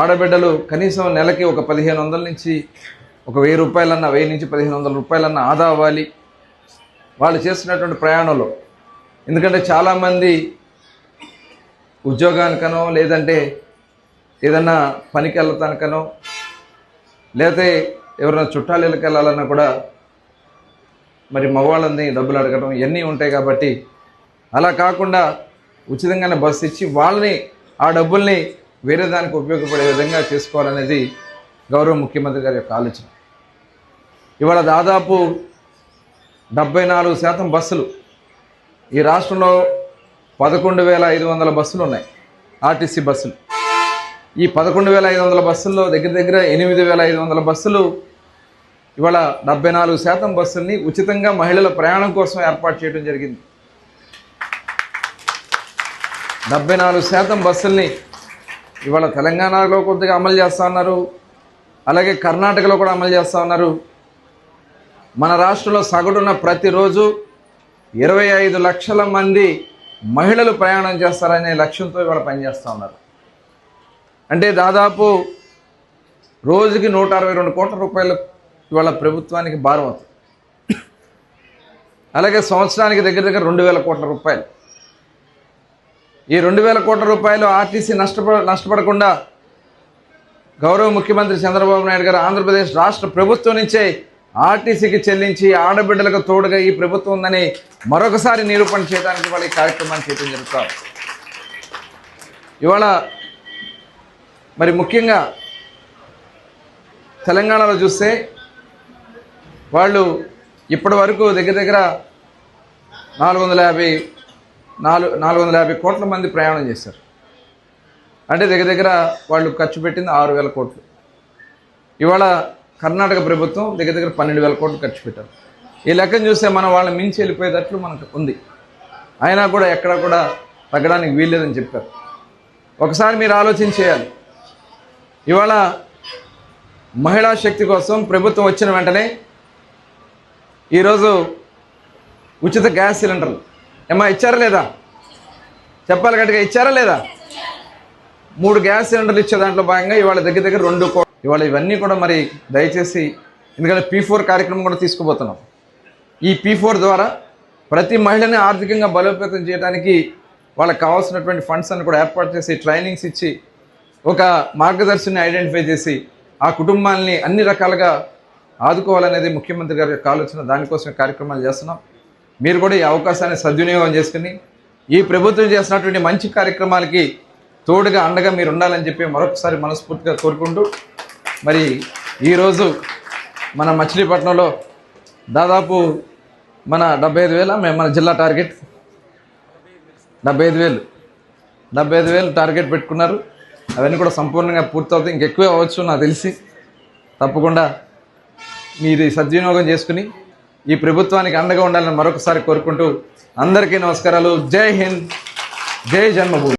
ఆడబిడ్డలు కనీసం నెలకి ఒక పదిహేను వందల నుంచి ఒక వెయ్యి రూపాయలన్న వెయ్యి నుంచి పదిహేను వందల రూపాయలన్న ఆదా అవ్వాలి. వాళ్ళు చేస్తున్నటువంటి ప్రయాణంలో. ఎందుకంటే చాలామంది ఉద్యోగానికనో లేదంటే ఏదన్నా పనికి వెళ్ళటానికనో లేకపోతే ఎవరైనా చుట్టాలు వెళ్ళాలన్నా కూడా మరి మగవాళ్ళని డబ్బులు అడగడం ఇవన్నీ ఉంటాయి కాబట్టి అలా కాకుండా ఉచితంగానే బస్సు ఇచ్చి వాళ్ళని ఆ డబ్బుల్ని వేరే దానికి ఉపయోగపడే విధంగా చేసుకోవాలనేది గౌరవ ముఖ్యమంత్రి గారి యొక్క ఆలోచన. ఇవాళ దాదాపు డెబ్బై నాలుగు శాతం బస్సులు ఈ రాష్ట్రంలో పదకొండు వేల ఐదు వందల బస్సులు ఉన్నాయి ఆర్టీసీ బస్సులు. ఈ పదకొండు వేల ఐదు వందల బస్సుల్లో దగ్గర దగ్గర ఎనిమిది వేల ఐదు వందల బస్సులు ఇవాళ డెబ్బై నాలుగు శాతం బస్సుల్ని ఉచితంగా మహిళల ప్రయాణం కోసం ఏర్పాటు చేయడం జరిగింది. డెబ్బై నాలుగు శాతం బస్సుల్ని ఇవాళ తెలంగాణలో కొద్దిగా అమలు చేస్తూ ఉన్నారు అలాగే కర్ణాటకలో కూడా అమలు చేస్తూ ఉన్నారు మన రాష్ట్రంలో సగటున ప్రతిరోజు ఇరవై ఐదు లక్షల మంది మహిళలు ప్రయాణం చేస్తారనే లక్ష్యంతో ఇవాళ పనిచేస్తూ ఉన్నారు. అంటే దాదాపు రోజుకి నూట అరవై రెండు కోట్ల రూపాయలు ఇవాళ ప్రభుత్వానికి భారం అవుతుంది. అలాగే సంవత్సరానికి దగ్గర దగ్గర రెండు వేల కోట్ల రూపాయలు. ఈ రెండు వేల కోట్ల రూపాయలు ఆర్టీసీ నష్టపడ నష్టపడకుండా గౌరవ ముఖ్యమంత్రి చంద్రబాబు నాయుడు గారు ఆంధ్రప్రదేశ్ రాష్ట్ర ప్రభుత్వం నుంచే ఆర్టీసీకి చెల్లించి ఆడబిడ్డలకు తోడుగా ఈ ప్రభుత్వం ఉందని మరొకసారి నిరూపణ చేయడానికి వాళ్ళ ఈ కార్యక్రమాన్ని చేయడం జరుగుతాం ఇవాళ మరి ముఖ్యంగా తెలంగాణలో చూస్తే వాళ్ళు ఇప్పటి వరకు దగ్గర దగ్గర నాలుగు వందల యాభై నాలుగు నాలుగు వందల యాభై కోట్ల మంది ప్రయాణం చేశారు. అంటే దగ్గర దగ్గర వాళ్ళు ఖర్చు పెట్టింది ఆరు వేల కోట్లు. ఇవాళ కర్ణాటక ప్రభుత్వం దగ్గర దగ్గర పన్నెండు వేల కోట్లు ఖర్చు పెట్టారు. ఈ లెక్కను చూస్తే మనం వాళ్ళని మించి వెళ్ళిపోయేటట్లు మనకు ఉంది. అయినా కూడా ఎక్కడ కూడా తగ్గడానికి వీల్లేదని చెప్పారు. ఒకసారి మీరు ఆలోచన చేయాలి. ఇవాళ మహిళా శక్తి కోసం ప్రభుత్వం వచ్చిన వెంటనే ఈరోజు ఉచిత గ్యాస్ సిలిండర్లు ఏమా ఇచ్చారా లేదా? చెప్పాలి గట్టిగా ఇచ్చారా లేదా? మూడు గ్యాస్ సిలిండర్లు ఇచ్చే దాంట్లో భాగంగా ఇవాళ దగ్గర దగ్గర రెండు ఇవాళ ఇవన్నీ కూడా మరి దయచేసి ఎందుకంటే పీ ఫోర్ కార్యక్రమం కూడా తీసుకుపోతున్నాం. ఈ పీ ఫోర్ ద్వారా ప్రతి మహిళని ఆర్థికంగా బలోపేతం చేయడానికి వాళ్ళకి కావాల్సినటువంటి ఫండ్స్ అన్ని కూడా ఏర్పాటు చేసి ట్రైనింగ్స్ ఇచ్చి ఒక మార్గదర్శిని ఐడెంటిఫై చేసి ఆ కుటుంబాలని అన్ని రకాలుగా ఆదుకోవాలనేది ముఖ్యమంత్రి గారి యొక్క ఆలోచన. దానికోసం కార్యక్రమాలు చేస్తున్నాం. మీరు కూడా ఈ అవకాశాన్ని సద్వినియోగం చేసుకుని ఈ ప్రభుత్వం చేసినటువంటి మంచి కార్యక్రమాలకి తోడుగా అండగా మీరు ఉండాలని చెప్పి మరొకసారి మనస్ఫూర్తిగా కోరుకుంటూ మరి ఈరోజు మన మచిలీపట్నంలో దాదాపు మన డెబ్బై ఐదు వేల? మేము మన జిల్లా టార్గెట్. డెబ్బై ఐదు వేలు. డెబ్బై ఐదు వేలు టార్గెట్ పెట్టుకున్నారు. అవన్నీ కూడా సంపూర్ణంగా పూర్తవుతాయి. ఇంకెక్కువే అవ్వచ్చు నాకు తెలిసి. తప్పకుండా మీరు సద్వినియోగం చేసుకుని ఈ ప్రభుత్వానికి అండగా ఉండాలని మరొకసారి కోరుకుంటూ అందరికీ నమస్కారాలు. జై హింద్. జై జన్మభూమి.